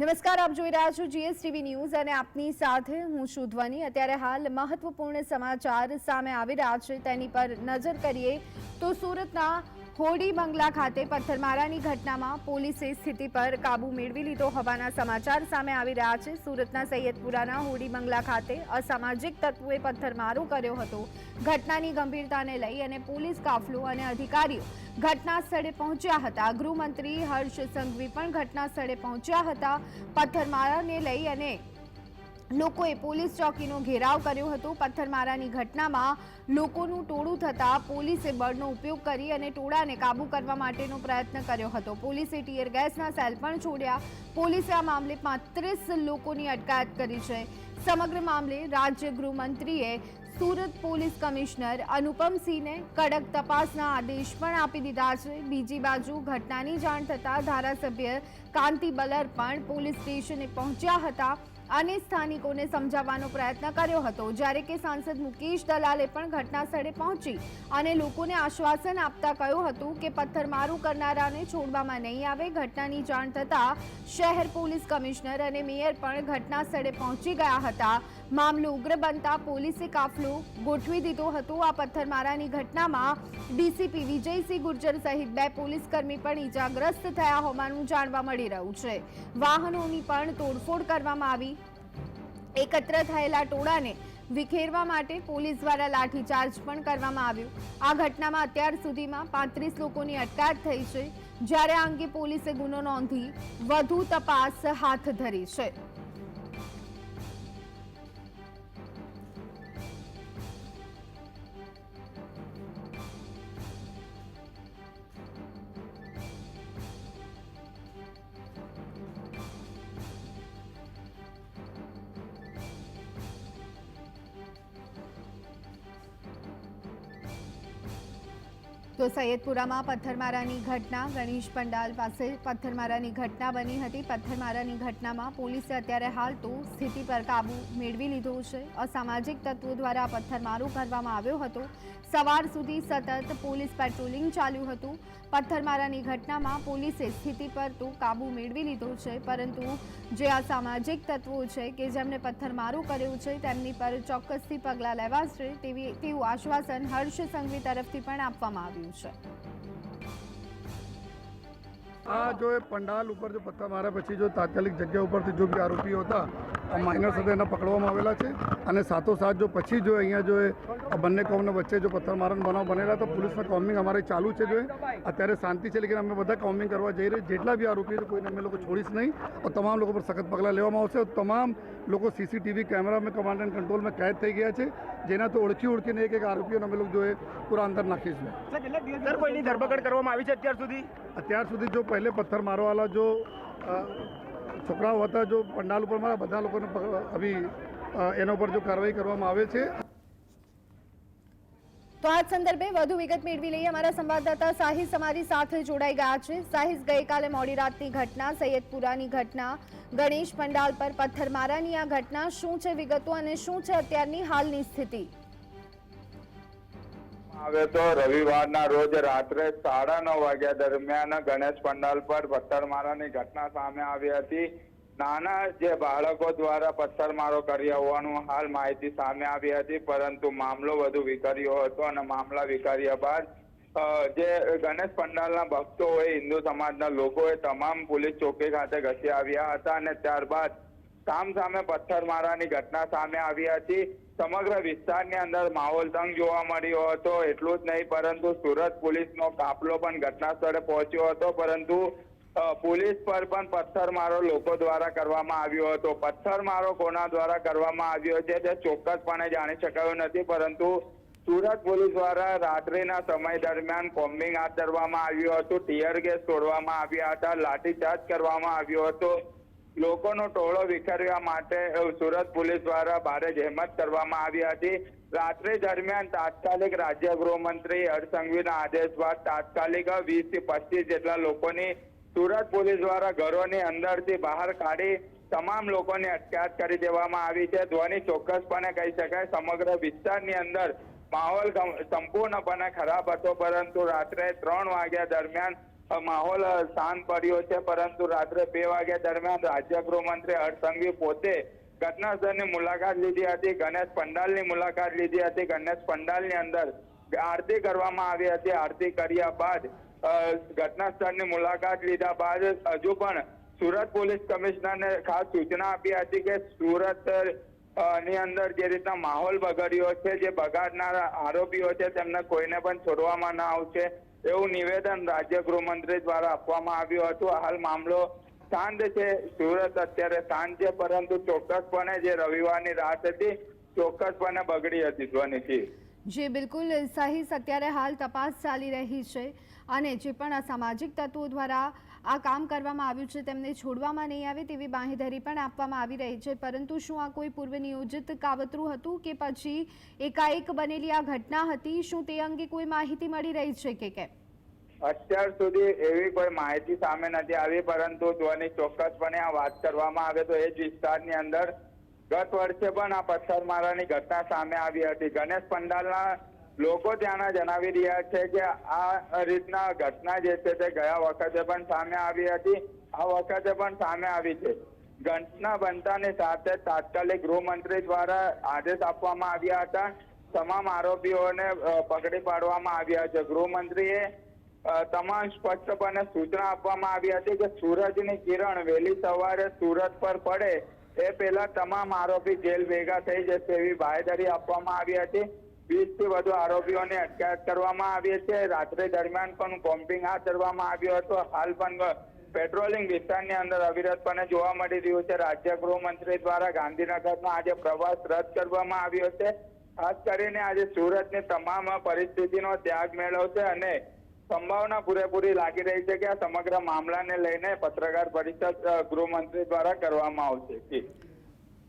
નમસ્કાર, આપ જોઈ રહ્યા છો જીએસટીવી ન્યૂઝ અને આપની સાથે હું છું ધ્વની. અત્યારે હાલ મહત્વપૂર્ણ સમાચાર સામે આવી રહ્યા છે. તેની પર નજર કરીએ તો સુરતના હોડી બંગલા ખાતે પથ્થરમારાની ઘટનામાં પોલીસે સ્થિતિ પર કાબુ મેળવી લીધો હોવાના સમાચાર સામે આવી રહ્યા છે. સુરતના સૈયદપુરાના હોડી બંગલા ખાતે અસામાજિક તત્વોએ પથ્થરમારો કર્યો હતો. ઘટનાની ગંભીરતાને લઈ અને પોલીસ કાફલો અને અધિકારીઓ ઘટના સ્થળે પહોંચ્યા હતા. ગૃહમંત્રી હર્ષ સંઘવી પણ ઘટના સ્થળે પહોંચ્યા હતા. પથ્થરમારાને લઈ અને લોકોએ પોલીસ ચોકીનો ઘેરાવ કર્યો હતો. પથ્થરમારાની ઘટનામાં લોકોનું ટોળું થતાં પોલીસે બળનો ઉપયોગ કરી અને ટોળાને કાબૂ કરવા માટેનો પ્રયત્ન કર્યો હતો. પોલીસે ટીયર ગેસના સેલ પણ છોડ્યા. પોલીસે આ મામલે પાંત્રીસ લોકોની અટકાયત કરી છે. સમગ્ર મામલે રાજ્ય ગૃહમંત્રીએ સુરત પોલીસ કમિશનર અનુપમસિંહને કડક તપાસના આદેશ પણ આપી દીધા છે. બીજી બાજુ ઘટનાની જાણ થતાં ધારાસભ્ય કાંતિ બલર પણ પોલીસ સ્ટેશને પહોંચ્યા હતા. અને સ્થાનિકોને સમજાવવાનો પ્રયત્ન કર્યો હતો. જ્યારે કે સાંસદ મુકેશ દલાલે પણ ઘટના સ્થળે પહોંચી અને લોકોને આશ્વાસન આપતા કહ્યું હતું કે પથ્થરમારું કરનારાને છોડવામાં નહીં આવે. ઘટનાની જાણ થતાં શહેર પોલીસ કમિશનર અને મેયર પણ ઘટના સ્થળે પહોંચી ગયા હતા. મામલો ઉગ્ર બનતા પોલીસે કાફલો ગોઠવી દીધો હતો. આ પથ્થરમારાની ઘટનામાં ડીસીપી વિજયસિંહ ગુર્જર સહિત બે પોલીસકર્મી પણ ઈજાગ્રસ્ત થયા હોવાનું જાણવા મળી રહ્યું છે. વાહનોની પણ તોડફોડ કરવામાં આવી. એકત્ર થયેલા ટોળાને વિખેરવા માટે પોલીસ દ્વારા લાઠીચાર્જ પણ કરવામાં આવ્યું. આ ઘટનામાં અત્યાર સુધીમાં પાંત્રીસ લોકોની અટકાયત થઈ છે. જ્યારે આ અંગે પોલીસે ગુનો નોંધી વધુ તપાસ હાથ ધરી છે. સૈયદપુરામાં પથ્થરમારાની ઘટના. ગણેશ પંડાલ પાસે પથ્થરમારાની ઘટના બની હતી. પથ્થરમારાની ઘટનામાં પોલીસે અત્યારે હાલ તો સ્થિતિ પર કાબુ મેળવી લીધો છે. અસામાજિક તત્વો દ્વારા પથ્થરમારો કરવામાં આવ્યો હતો. સવાર સુધી સતત પોલીસ પેટ્રોલિંગ ચાલ્યું હતું. પથ્થરમારાની ઘટનામાં પોલીસે સ્થિતિ પર તો કાબુ મેળવી લીધો છે, પરંતુ જે અસામાજિક તત્વો છે કે જેમણે પથ્થરમારો કર્યો છે, તેમની પર ચોક્કસથી પગલાં લેવાશે તેવી તેવું આશ્વાસન હર્ષ સંઘવી તરફથી પણ આપવામાં આવ્યું છે. આ જો એ પંડાલ ઉપર જો પથ્થર માર્યા પછી જો તાત્કાલિક જગ્યા ઉપરથી જો બી આરોપીઓ હતા માઇનર સાથે એના પકડવામાં આવેલા છે અને સાથોસાથ જો પછી જો અહીંયા જો આ બંને કોમને વચ્ચે જો પથ્થરમારણ બનાવ બનેલા તો પોલીસના કોમિંગ અમારે ચાલુ છે જો અત્યારે શાંતિ છે લેકિન અમે બધા કોમિંગ કરવા જઈ રહ્યા જેટલા બી આરોપી કોઈને અમે લોકો છોડીશ નહીં. તમામ લોકો પર સખત પગલાં લેવામાં આવશે. તમામ લોકો સીસીટીવી કેમેરામાં કમાન્ડ એન્ડ કંટ્રોલમાં કેદ થઈ ગયા છે. જેનાથી તો ઓળખી ઓળખીને એક એક આરોપીઓને અમે લોકો જોઈએ પૂરા અંદર નાખીશું. ધરપકડ કરવામાં આવી છે અત્યાર સુધી? અત્યાર સુધી જો પહેલે પથ્થર મારવાવાળા જો છોકરાઓ હતા જો પંડાલ ઉપર મારા બધા લોકોને અભી એના ઉપર જો કાર્યવાહી કરવામાં આવે છે. તો આ સંદર્ભે વધુ વિગત મેળવી લઈએ. અમારા સંવાદદાતા સાહિસ અમારી સાથે જોડાઈ ગયા છે. સાહિસ ગઈકાલે મોડી રાતની ઘટના, સૈયદપુરાની ઘટના, ગણેશ પંડાલ પર પથ્થરમારાની આ ઘટના, શું છે વિગતો અને શું છે અત્યારની હાલની સ્થિતિ? આવે તો રવિવારના રોજ રાત્રે સાડા નવ વાગ્યા દરમિયાન ગણેશ પંડાલ પર પથ્થરમારાની ઘટના સામે આવી હતી. નાના જે બાળકો દ્વારા પથ્થરમારો કર્યા હોવાનું હાલ માહિતી સામે આવી હતી, પરંતુ મામલો વધુ વિકર્યો હતો અને મામલા વિકર્યા બાદ જે ગણેશ પંડાલના ભક્તો હોય, હિન્દુ સમાજના લોકોએ તમામ પોલીસ ચોકી ખાતે ઘસી આવ્યા હતા અને ત્યારબાદ સામ સામે પથ્થરમારાની ઘટના સામે આવી હતી. સમગ્ર વિસ્તારની અંદર માહોલ તંગ જોવા મળ્યો હતો. એટલું જ નહીં, પરંતુ સુરત પોલીસનો કાફલો પણ ઘટના સ્થળે પહોંચ્યો હતો. પરંતુ પોલીસ પર પણ પથ્થરમારો લોકો દ્વારા કરવામાં આવ્યો હતો. પથ્થરમારો કોના દ્વારા કરવામાં આવ્યો છે તે ચોક્કસપણે જાણી શકાયું નથી, પરંતુ સુરત પોલીસ દ્વારા રાત્રિના સમય દરમિયાન કોમ્બિંગ હાથ ધરવામાં આવ્યું હતું. ટીયર ગેસ છોડવામાં આવ્યા હતા. લાઠીચાર્જ કરવામાં આવ્યો હતો. લોકોનો ટોળો વિખેરવા માટે સુરત પોલીસ દ્વારા ભારે જહેમત કરવામાં આવી હતી. રાત્રે દરમિયાન તાત્કાલિક રાજ્ય ગૃહમંત્રી હરસંઘવીના સંઘવીના આદેશ બાદ તાત્કાલિક વીસથી પચીસ જેટલા લોકોની સુરત પોલીસ દ્વારા ઘરોની અંદરથી બહાર કાઢી તમામ લોકોની અટકાયત કરી દેવામાં આવી છે. ધ્વનિ ચોક્કસપણે કહી શકાય, સમગ્ર વિસ્તારની અંદર માહોલ સંપૂર્ણપણે ખરાબ હતો, પરંતુ રાત્રે ત્રણ વાગ્યા દરમિયાન માહોલ શાંત પડ્યો છે, પરંતુ રાત્રે બે વાગ્યા દરમિયાન રાજ્ય ગૃહમંત્રી હરસંઘવી સંઘવી પોતે ઘટના સ્થળની મુલાકાત લીધી હતી, ગણેશ પંડાલની મુલાકાત લીધી હતી. ગણેશ પંડાલની અંદર આરતી કરવામાં આવી હતી. આરતી કર્યા બાદ ઘટના સ્થળની મુલાકાત લીધા બાદ હજુ પણ સુરત પોલીસ કમિશનરને ખાસ સૂચના આપી હતી કે સુરતની અંદર જે રીતના માહોલ બગડ્યો છે, જે બગાડનારા આરોપીઓ છે, તેમને કોઈને પણ છોડવામાં ના આવશે. એવું નિવેદન રાજ્ય ગૃહમંત્રી દ્વારા આપવામાં આવ્યું હતું. હાલ મામલો શાંત છે, સુરત અત્યારે શાંત છે, પરંતુ ચોક્કસપણે જે રવિવારની રાત હતી, ચોક્કસપણે બગડી હતી ધ્વનિથી. જે, બિલકુલ. સહી, અત્યારે હાલ તપાસ ચાલી રહી છે અને જે પણ અસામાજિક તત્વો દ્વારા આ કામ કરવામાં આવ્યું છે, તેમને છોડવામાં નહીં આવે તેવી બાંહેધરી પણ આપવામાં આવી રહી છે. પરંતુ શું આ કોઈ પૂર્વ નિયોજિત કાવતરું હતું કે પછી એકાએક બનેલી આ ઘટના હતી? શું તે અંગે કોઈ માહિતી મળી રહી છે કે કેમ? અત્યાર સુધી એવી કોઈ માહિતી સામે નથી આવી, પરંતુ ધ્વનિ ચોક્કસપણે આ વાત કરવામાં આવે તો એ જ વિસ્તારની અંદર ગત વર્ષે પણ આ પથ્થરમારાની ઘટના સામે આવી હતી. ગણેશ પંડાલના લોકો ત્યાંના જણાવી રહ્યા છે કે આ રીતના ઘટના જે છે તે ગયા વખતે પણ સામે આવી હતી. આ વખતે પણ સામે આવી છે. ઘટના બનતાની સાથે તાત્કાલિક ગૃહમંત્રી દ્વારા આદેશ આપવામાં આવ્યા હતા. તમામ આરોપીઓને પકડી પાડવામાં આવ્યા છે. ગૃહમંત્રીએ તમામ સ્પષ્ટપણે સૂચના આપવામાં આવી હતી કે સૂરજની કિરણ વહેલી સવારે સુરત પર પડે. એ પહેલા તમામ આરોપી જેલ ભેગા થઈ જશે એવી બાહેધરી આપવામાં આવી હતી. વીસથી વધુ આરોપીઓને અટકાયત કરવામાં આવી છે. રાત્રે દરમિયાન પણ બોમ્બિંગ હાથ ધરવામાં આવ્યો હતો. હાલ પણ પેટ્રોલિંગ વિસ્તારની અંદર અવિરતપણે જોવા મળી રહ્યું છે. રાજ્ય ગૃહમંત્રી દ્વારા ગાંધીનગરમાં આજે પ્રવાસ રદ કરવામાં આવ્યો છે. ખાસ કરીને આજે સુરતની તમામ પરિસ્થિતિનો ત્યાગ મેળવશે અને સંભાવના પૂરેપૂરી લાગી રહી છે કે આ સમગ્ર મામલાને લઈને પત્રકાર પરિષદ ગૃહમંત્રી દ્વારા કરવામાં આવશે.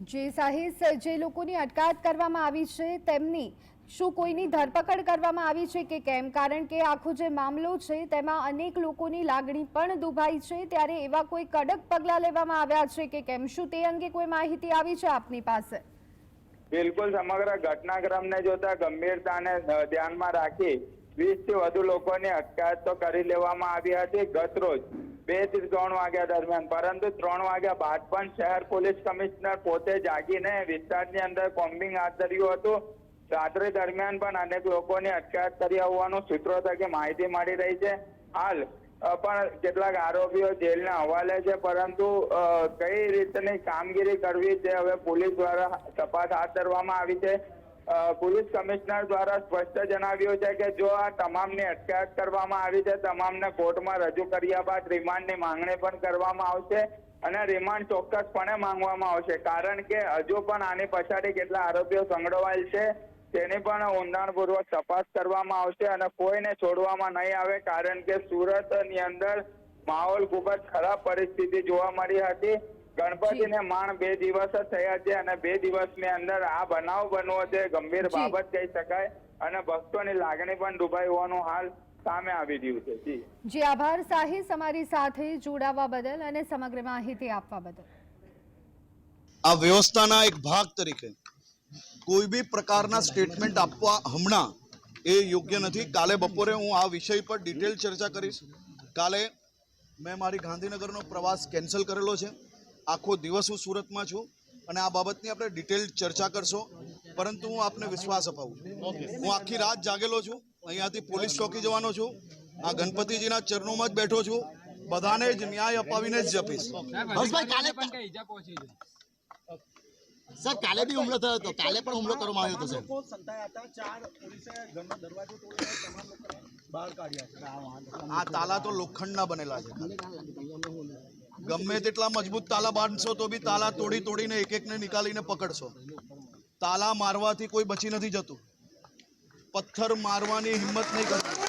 જે, સાહિસ, જે લોકોની અટકાયત કરવામાં આવી છે, તેમની શું કોઈની ધરપકડ કરવામાં આવી છે કે કેમ? કારણ કે આખો જે મામલો છે, તેમાં અનેક લોકોની લાગણી પણ દુભાઈ છે. ત્યારે એવા કોઈ કડક પગલાં લેવામાં આવ્યા છે કે કેમ? શું તે અંગે કોઈ માહિતી આવી છે આપની પાસે? બિલકુલ સમગ્ર ઘટનાક્રમને જોતા ગંભીરતાને ધ્યાનમાં રાખી વીસથી વધુ લોકોની અટકાયત તો કરી લેવામાં આવી હતી ગત રોજ બેથી ત્રણ વાગ્યા દરમિયાન. પરંતુ ત્રણ વાગ્યા બાદ પણ શહેર પોલીસ કમિશનર પોતે જાગીને વિસ્તારની અંદર કોમ્બિંગ હાથ ધર્યું હતું. રાત્રિ દરમિયાન પણ અનેક લોકોની અટકાયત કરી હોવાનું સૂત્રો થકી માહિતી મળી રહી છે. હાલ પણ કેટલાક આરોપીઓ જેલના હવાલે છે, પરંતુ કઈ રીતની કામગીરી કરવી તે હવે પોલીસ દ્વારા તપાસ હાથ ધરવામાં આવી છે. પોલીસ કમિશનર દ્વારા સ્પષ્ટ જણાવ્યું છે કે જો આ તમામની અટકાયત કરવામાં આવી છે, તમામને કોર્ટમાં રજૂ કર્યા બાદ રિમાન્ડની માંગણી પણ કરવામાં આવશે અને રિમાન્ડ ચોક્કસપણે માંગવામાં આવશે. કારણ કે હજુ પણ આની પછાડી કેટલા આરોપીઓ સંડોવાયેલ છે તેની પણ ઊંડાણપૂર્વક તપાસ કરવામાં આવશે અને કોઈને છોડવામાં નહીં આવે કારણ કે સુરતની અંદર માહોલ ખૂબ જ ખરાબ પરિસ્થિતિ જોવા મળી હતી. ગણપતિને માણ બે દિવસ જ થયા છે અને બે દિવસની અંદર આ બનાવ બનવો છે ગંભીર બાબત કહી શકાય અને ભક્તોની લાગણી પણ ડૂબાઈ હોવાનું હાલ સામે આવી રહ્યું છે. જી. જી આભાર. સાહિસ અમારી સાથે જોડાવા બદલ અને સમગ્ર માહિતી આપવા બદલ. આ વ્યવસ્થાના એક ભાગ તરીકે કોઈ બી પ્રકારના સ્ટેટમેન્ટ આપવા હમણાં એ યોગ્ય નથી. કાલે બપોરે હું આ વિષય પર ડિટેલ ચર્ચા કરીશ. કાલે મેં મારી ગાંધીનગરનો પ્રવાસ કેન્સલ કરેલો છે. આખો દિવસ હું સુરતમાં છું અને આ બાબતની આપણે ડિટેલ ચર્ચા કરશો. પરંતુ હું આપને વિશ્વાસ અપાવું. હું આખી રાત જાગેલો છું. અહીંયાથી પોલીસ ચોકી જવાનો છું. આ ગણપતિજીના ચરણોમાં જ બેઠો છું. બધાને જ ન્યાય અપાવીને જ જપીશ. સર કાલે બી હુમલો થયો હતો. કાલે પણ હુમલો કરવામાં આવ્યો હતો સર લોકો સંતાયા હતા. ચાર પોલીસે ઘરનો દરવાજો તોડીને તમામ બહાર કાઢ્યા છે. આ તાલા તો લોખંડના બનેલા છે. ગમે તેટલા મજબૂત તાલા બાંધશો તો બી તાલા તોડી તોડીને એક એકને નીકાળીને પકડશો. તાલા મારવાથી કોઈ બચી નથી જતું. પથ્થર મારવાની હિંમત નહીં કરતી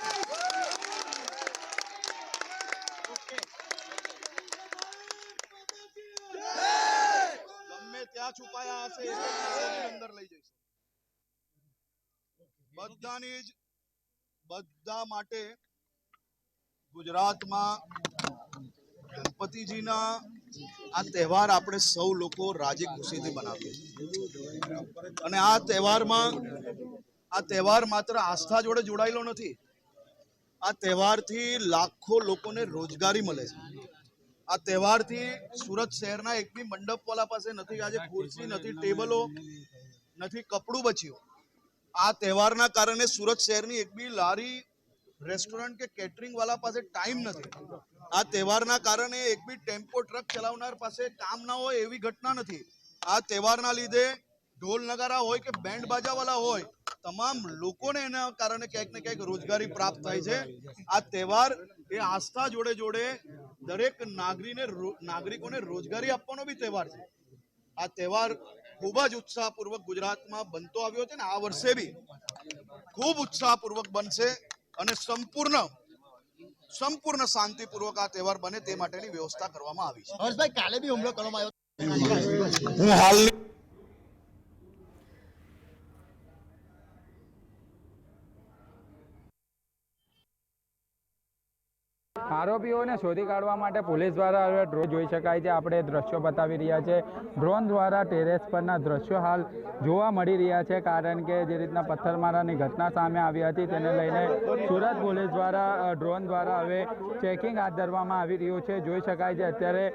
ગમે ત્યાં છુપાયા હશે એક એક દિવસની અંદર લઈ જઈશું બધાની જ, બધા માટે ગુજરાતમાં ગણપતિજીના આ તહેવાર આપણે સૌ લોકો રાજી ખુશીથી બનાવીએ અને આ તહેવારમાં, આ તહેવાર માત્ર આસ્થા જોડે જોડાયેલો નથી. આ તહેવારથી લાખો લોકોને રોજગારી મળે છે. આ તહેવારથી સુરત શહેરના એક બી મંડપવાલા પાસે નથી. આજે ખુરશી નથી, ટેબલો નથી, કપડું બચ્યું. આ તહેવારના કારણે સુરત શહેરની એક બી લારી રેસ્ટોરન્ટ કે કેટરિંગ વાળા પાસે ટાઈમ નથી. આ તહેવારના કારણે એક બી ટેમ્પો ટ્રક ચલાવનાર પાસે કામ ના હોય એવી ઘટના નથી. આ તહેવારના લીધે ઢોલ નગારા હોય કે બેન્ડ બાજાવાળા હોય, તમામ લોકોને એના કારણે ક્યાંક ને ક્યાંક રોજગારી પ્રાપ્ત થાય છે. આ તહેવાર એ આસ્થા જોડે જોડે દરેક નાગરીને નાગરિકોને રોજગારી આપવાનો બી તહેવાર છે. આ તહેવાર ખૂબ જ ઉત્સાહપૂર્વક ગુજરાતમાં બનતો આવ્યો છે ને આ વર્ષે બી ખૂબ ઉત્સાહપૂર્વક બનશે અને સંપૂર્ણ સંપૂર્ણ શાંતિપૂર્વક આ તહેવાર બને તે માટેની વ્યવસ્થા કરવામાં આવી છે. હર્ષભાઈ કાલે બી હુમલો કરવામાં આવ્યો. હું હાલની આરોપીઓને શોધી કાઢવા માટે પોલીસ દ્વારા હવે ડ્રોન જોઈ શકાય છે. આપણે દ્રશ્યો બતાવી રહ્યા છે. ડ્રોન દ્વારા ટેરેસ પરના દ્રશ્યો હાલ જોવા મળી રહ્યા છે, કારણ કે જે રીતના પથ્થરમારાની ઘટના સામે આવી હતી તેને લઈને સુરત પોલીસ દ્વારા ડ્રોન દ્વારા હવે ચેકિંગ હાથ ધરવામાં આવી રહ્યું છે. જોઈ શકાય છે, અત્યારે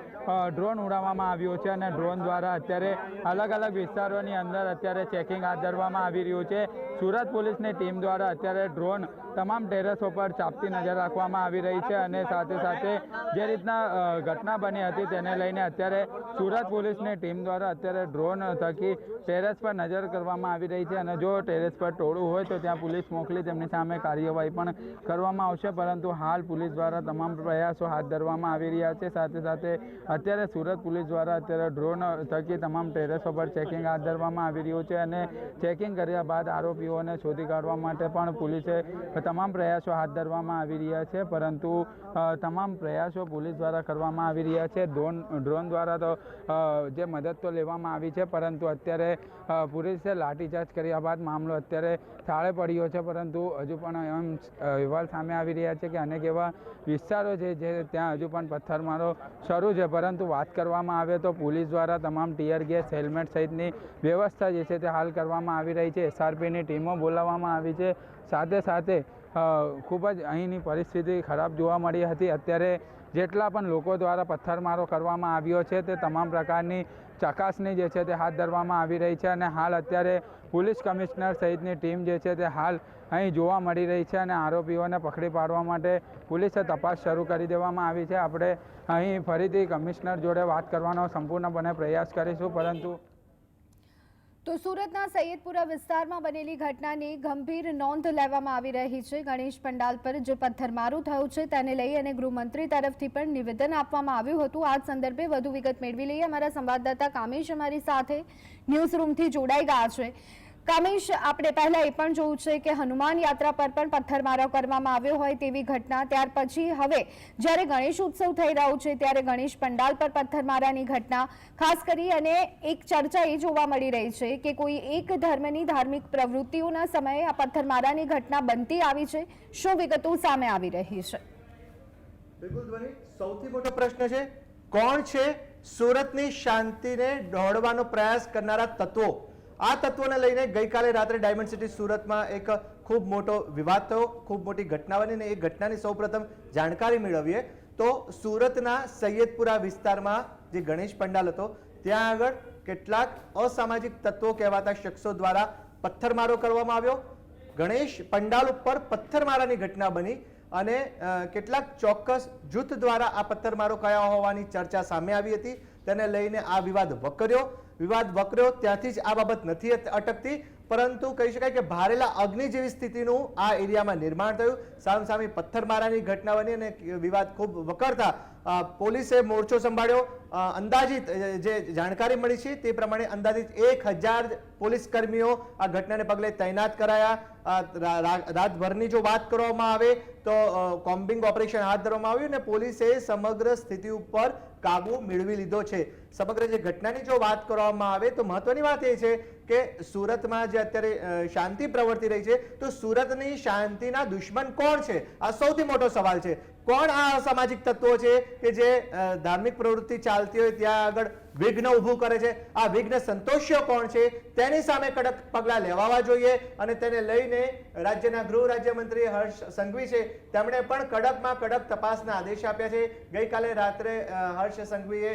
ડ્રોન ઉડાવવામાં આવ્યો છે અને ડ્રોન દ્વારા અત્યારે અલગ અલગ વિસ્તારોની અંદર અત્યારે ચેકિંગ હાથ ધરવામાં આવી રહ્યું છે. સુરત પોલીસની ટીમ દ્વારા અત્યારે ડ્રોન તમામ ટેરેસો પર ચાપતી નજર રાખવામાં આવી રહી છે અને સાથે સાથે જે રીતના ઘટના બની હતી તેને લઈને અત્યારે સુરત પોલીસની ટીમ દ્વારા અત્યારે ડ્રોન થકી ટેરેસ પર નજર કરવામાં આવી રહી છે અને જો ટેરેસ પર ટોળું હોય તો ત્યાં પોલીસ મોકલી તેમની સામે કાર્યવાહી પણ કરવામાં આવશે. પરંતુ હાલ પોલીસ દ્વારા તમામ પ્રયાસો હાથ ધરવામાં આવી રહ્યા છે. સાથે સાથે અત્યારે સુરત પોલીસ દ્વારા અત્યારે ડ્રોન થકી તમામ ટેરેસો પર ચેકિંગ હાથ ધરવામાં આવી રહ્યું છે અને ચેકિંગ કર્યા બાદ આરોપીઓને શોધી કાઢવા માટે પણ પોલીસે તમામ પ્રયાસો હાથ ધરવામાં આવી રહ્યા છે. પરંતુ તમામ પ્રયાસો પોલીસ દ્વારા કરવામાં આવી રહ્યા છે. ડ્રોન ડ્રોન દ્વારા તો જે મદદ તો લેવામાં આવી છે, પરંતુ અત્યારે પોલીસે લાઠીચાર્જ કર્યા બાદ મામલો અત્યારે થાળે પડ્યો છે, પરંતુ હજુ પણ એમ અહેવાલ સામે આવી રહ્યા છે કે અનેક એવા વિસ્તારો છે જે ત્યાં હજુ પણ પથ્થરમારો શરૂ છે. પરંતુ વાત કરવામાં આવે તો પોલીસ દ્વારા તમામ ટીયર ગેસ, હેલ્મેટ સહિતની વ્યવસ્થા જે છે તે હાલ કરવામાં આવી રહી છે. એસઆરપીની ટીમો બોલાવવામાં આવી છે. સાથે સાથે ખૂબ જ અહીંની પરિસ્થિતિ ખરાબ જોવા મળી હતી. અત્યારે જેટલા પણ લોકો દ્વારા પથ્થરમારો કરવામાં આવ્યો છે તે તમામ પ્રકારની ચકાસણી જે છે તે હાથ ધરવામાં આવી રહી છે અને હાલ અત્યારે પોલીસ કમિશનર સહિતની ટીમ જે છે તે હાલ અહીં જોવા મળી રહી છે અને આરોપીઓને પકડી પાડવા માટે પોલીસે તપાસ શરૂ કરી દેવામાં આવી છે. આપણે અહીં ફરીથી કમિશનર જોડે વાત કરવાનો સંપૂર્ણપણે પ્રયાસ કરીશું, પરંતુ તો સુરતના સૈયદપુરા વિસ્તારમાં બનેલી ઘટનાની ગંભીર નોંધ લેવામાં આવી રહી છે. ગણેશ પંડાલ પર જે પથ્થરમારો થયો છે તેને લઈ અને ગૃહમંત્રી તરફથી પણ નિવેદન આપવામાં આવ્યું હતું. આ સંદર્ભે વધુ વિગત મેળવી લઈએ. અમારા સંવાદદાતા કામેશ અમારી સાથે ન્યૂઝ રૂમથી જોડાઈ ગયા છે. કામેશ, આપણે પહેલા એ પણ જોયું છે કે હનુમાન યાત્રા પર પણ પથ્થરમારો કરવામાં આવ્યો હોય તેવી ઘટના. ત્યાર પછી હવે જ્યારે ગણેશ ઉત્સવ થઈ રહ્યો છે ત્યારે ગણેશ પંડાલ પર પથ્થરમારાની ઘટના. ખાસ કરી અને એક ચર્ચા એ જોવા મળી રહી છે કે કોઈ એક ધર્મની ધાર્મિક પ્રવૃત્તિઓના સમયે આ પથ્થરમારાની ઘટના બનતી આવી છે. શું વિગતો સામે આવી રહી છે? બિલકુલ ધ્વનિ, સૌથી મોટો પ્રશ્ન છે, કોણ છે સુરતની શાંતિને દોડવાનો પ્રયાસ કરનારા તત્વો? આ તત્વોને લઈને ગઈકાલે રાત્રે ડાયમંડ સિટી સુરતમાં એક ખૂબ મોટો વિવાદ થયો. ખૂબ મોટી ઘટના બની ને એ ઘટનાની સૌપ્રથમ જાણકારી મેળવીએ તો સુરતના સૈયદપુરા વિસ્તારમાં જે ગણેશ પંડાલ હતો, ત્યાં આગળ કેટલાક અસામાજિક તત્વો કહેવાતા શખ્સો દ્વારા પથ્થરમારો કરવામાં આવ્યો. ગણેશ પંડાલ ઉપર પથ્થરમારાની ઘટના બની અને કેટલાક ચોક્કસ જૂથ દ્વારા આ પથ્થરમારો કયા હોવાની ચર્ચા સામે આવી હતી. તેને લઈને આ વિવાદ વકર્યો. વિવાદ વકર્યો, ત્યાંથી જ આ બાબત નથી અટકતી. પરંતુ કહી શકાય કે ભારેલા અગ્નિ જેવી સ્થિતિનું આ એરિયામાં નિર્માણ થયું. સામસામી પથ્થરમારાની ઘટના બની અને વિવાદ ખૂબ વકરતા પોલીસે મોરચો સંભાળ્યો. અંદાજિત જે જાણકારી મળી છે તે પ્રમાણે અંદાજિત એક હજાર પોલીસ કર્મીઓ આ ઘટનાને પગલે તૈનાત કરાયા. રાતભરની જો વાત કરવામાં આવે તો કોમ્બિંગ ઓપરેશન હાથ ધરવામાં આવ્યું અને પોલીસે સમગ્ર સ્થિતિ ઉપર કાબુ મેળવી લીધો છે. સમગ્ર જે ઘટનાની જો વાત કરવામાં આવે તો મહત્વની વાત એ છે કે સુરતમાં જે અત્યારે શાંતિ પ્રવર્તી રહી છે તો સુરતની શાંતિના દુશ્મન કોણ છે? આ સૌથી મોટો સવાલ છે. કોણ આ અસામાજિક તત્વો છે કે જે ધાર્મિક પ્રવૃત્તિ ચાલતી હોય ત્યાં આગળ વિઘ્ન ઊભું કરે છે. આ વિઘ્ન સંતોષ્ય કોણ છે? તેની સામે કડક પગલાં લેવાવા જોઈએ અને તેને લઈને રાજ્યના ગૃહ રાજ્યમંત્રી હર્ષ સંઘવી છે. તેમણે પણ કડકમાં કડક તપાસના આદેશ આપ્યા છે. ગઈકાલે રાત્રે હર્ષ સંઘવીએ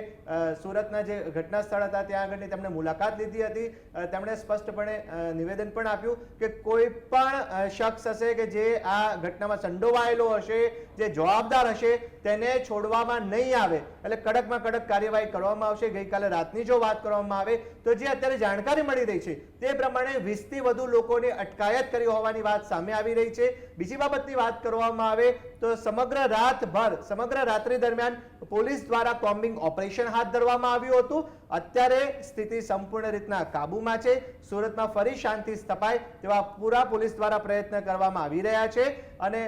સુરતના જે ઘટના સ્થળ હતા, ત્યાં આગળની તેમણે મુલાકાત લીધી હતી. તેમણે સ્પષ્ટપણે નિવેદન પણ આપ્યું કે કોઈ પણ શખ્સ હશે કે જે આ ઘટનામાં સંડોવાયેલો હશે, જે જવાબદાર હશે, તેને છોડવામાં નહીં આવે. એટલે કડકમાં કડક કાર્યવાહી કરવામાં આવશે. ગઈકાલે રાતની જો વાત કરવામાં આવે તો જે અત્યારે જાણકારી મળી રહી છે તે પ્રમાણે વીસથી વધુ લોકોને અટકાયત કરી હોવાની વાત સામે આવી રહી છે. બીજી બાબતની વાત કરવામાં આવે તો સમગ્ર રાતભર, સમગ્ર રાત્રિ દરમિયાન પોલીસ દ્વારા કોમ્બિંગ ઓપરેશન હાથ ધરવામાં આવ્યું હતું. અત્યારે સ્થિતિ સંપૂર્ણ રીતના કાબુમાં છે. સુરતમાં ફરી શાંતિ સ્થપાય તેવા પૂરા પોલીસ દ્વારા પ્રયત્ન કરવામાં આવી રહ્યા છે. અને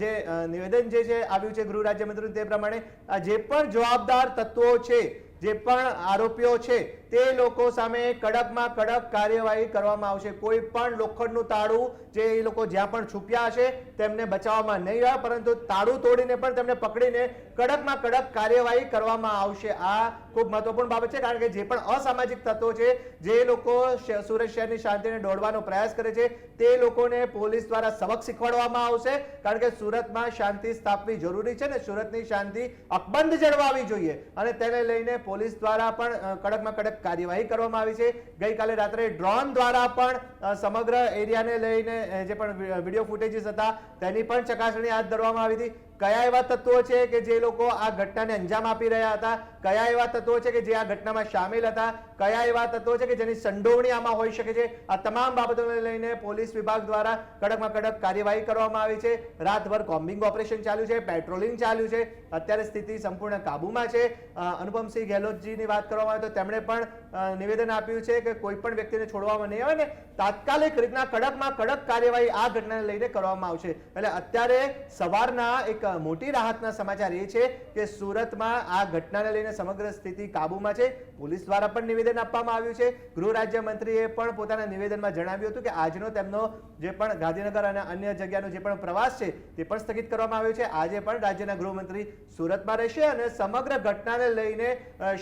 જે નિવેદન જે છે, આવ્યું છે ગૃહ રાજ્યમંત્રી તે પ્રમાણે જે પણ જવાબદાર તત્વો છે જે પણ આરોપીઓ છે, તે લોકો સામે કડકમાં કડક કાર્યવાહી કરવામાં આવશે. કોઈ પણ લોખંડનું તાળું જે એ લોકો જ્યાં પણ છુપ્યા હશે, તેમને બચાવવામાં નહીં આવે, પરંતુ તાળું તોડીને પણ તેમને પકડીને કડકમાં કડક કાર્યવાહી કરવામાં આવશે. આ ખૂબ મહત્વપૂર્ણ બાબત છે, કારણ કે જે પણ અસામાજિક તત્વો છે, જે લોકો સુરત શહેરની શાંતિને દોડવાનો પ્રયાસ કરે છે, તે લોકોને પોલીસ દ્વારા સબક શીખવાડવામાં આવશે, કારણ કે સુરતમાં શાંતિ સ્થાપવી જરૂરી છે ને સુરતની શાંતિ અકબંધ જળવાવી જોઈએ. અને તેને લઈને પોલીસ દ્વારા પણ કડકમાં કડક કાર્યવાહી કરવામાં આવી છે. ગઈકાલે રાત્રે ડ્રોન દ્વારા પણ સમગ્ર એરિયાને લઈને જે પણ વીડિયો ફૂટેજીસ હતા, તેની પણ ચકાસણી હાથ ધરવામાં આવી હતી. કયા એવા તત્વો છે કે જે લોકો આ ઘટનાને અંજામ આપી રહ્યા હતા? કયા એવા તત્વો છે કે જે આ ઘટનામાં સામેલ હતા? કયા એવા તત્વો છે કે જેની સંડોવણી આમાં હોઈ શકે છે? આ તમામ બાબતોને લઈને પોલીસ વિભાગ દ્વારા કડકમાં કડક કાર્યવાહી કરવામાં આવી છે. રાતભર કોમ્બિંગ ઓપરેશન ચાલ્યું છે, પેટ્રોલિંગ ચાલ્યું છે. અત્યારે સ્થિતિ સંપૂર્ણ કાબુમાં છે. અનુપમસિંહ ગેહલોતજીની વાત કરવામાં આવે તો તેમણે પણ નિવેદન આપ્યું છે કે કોઈ પણ વ્યક્તિને છોડવામાં નહીં આવે ને તાત્કાલિક રીતના કડકમાં કડક કાર્યવાહી આ ઘટનાને લઈને કરવામાં આવશે. એટલે અત્યારે સવારના એક મોટી રાહતના સમાચાર એ છે કે સુરતમાં આ ઘટનાને લઈને સમગ્ર સ્થિતિ કાબુમાં છે. પોલીસ દ્વારા પણ નિવેદન આપવામાં આવ્યું છે. ગૃહ રાજ્યમંત્રીએ પણ પોતાના નિવેદનમાં જણાવ્યું હતું કે આજનો તેમનો જે પણ ગાંધીનગર અને અન્ય જગ્યાનો જે પણ પ્રવાસ છે તે પણ સ્થગિત કરવામાં આવ્યો છે. આજે પણ રાજ્યના ગૃહમંત્રી સુરતમાં રહેશે અને સમગ્ર ઘટનાને લઈને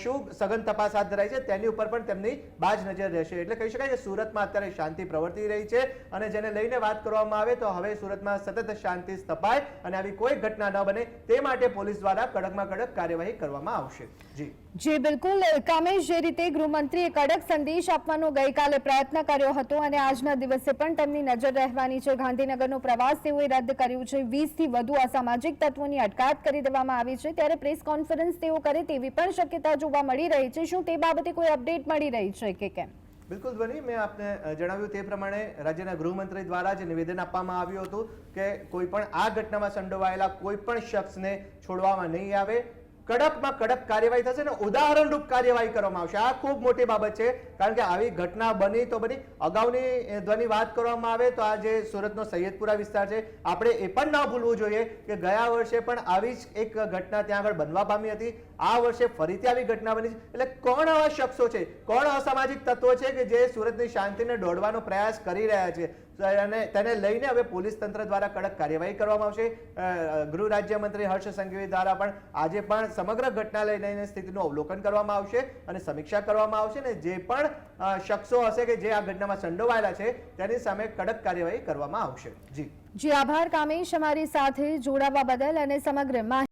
શું સઘન તપાસ હાથ ધરાઈ છે તેની ઉપર પણ તેમની બાજ નજર રહેશે. એટલે કહી શકાય કે સુરતમાં અત્યારે શાંતિ પ્રવર્તી રહી છે અને જેને લઈને વાત કરવામાં આવે તો હવે સુરતમાં સતત શાંતિ સ્થપાય અને આવી કોઈ ઘટના ન બને તે માટે પોલીસ દ્વારા કડકમાં કડક કાર્યવાહી કરવામાં આવશે. જી. જી, બિલકુલ. કામેશ, જે રીતે ગૃહમંત્રીએ કડક સંદેશ આપવાનો ગઈકાલે પ્રયત્ન કર્યો હતો અને આજના દિવસે પણ તેમની નજર રહેવાની છે. ગાંધીનગરનો પ્રવાસ તેઓએ રદ કર્યું છે. વીસથી વધુ અસામાજિક તત્વોની અટકાયત કરી દેવામાં આવી છે. ત્યારે પ્રેસ કોન્ફરન્સ તેઓ કરે તેવી પણ શક્યતા જોવા મળી રહી છે. શું તે બાબતે કોઈ અપડેટ મળી રહી છે કે કેમ? બિલકુલ ધ્વનિ, મેં આપને જણાવ્યું તે પ્રમાણે રાજ્યના ગૃહમંત્રી દ્વારા જે નિવેદન આપવામાં આવ્યું હતું કે કોઈ પણ આ ઘટનામાં સંડોવાયેલા કોઈ પણ શખ્સને છોડવામાં નહીં આવે. કડકમાં કડક કાર્યવાહી થશે ને ઉદાહરણરૂપ કાર્યવાહી કરવામાં આવશે. આ ખૂબ મોટી બાબત છે, કારણ કે આવી ઘટના બની તો બની. અગાઉની ધ્વની વાત કરવામાં આવે તો આ જે સુરતનો સૈયદપુરા વિસ્તાર છે, આપણે એ પણ ન ભૂલવું જોઈએ કે ગયા વર્ષે પણ આવી જ એક ઘટના ત્યાં આગળ બનવા પામી હતી. આ વર્ષે ફરીથી આવી ઘટના બની છે. એટલે કોણ આવા શખ્સો છે? કોણ અસામાજિક તત્વો છે કે જે સુરતની શાંતિને દોડવાનો પ્રયાસ કરી રહ્યા છે? અને તેને લઈને હવે પોલીસ તંત્ર દ્વારા કડક કાર્યવાહી કરવામાં આવશે. ગૃહ રાજ્યમંત્રી હર્ષ સંઘવી દ્વારા પણ આજે પણ સમગ્ર ઘટના લઈને સ્થિતિનું અવલોકન કરવામાં આવશે અને સમીક્ષા કરવામાં આવશે ને જે પણ શખ્સો હશે કે જે આ ઘટનામાં સંડોવાયેલા છે, તેની સામે કડક કાર્યવાહી કરવામાં આવશે. જી. જી, આભાર કામેશ અમારી સાથે જોડાવા બદલ અને સમગ્ર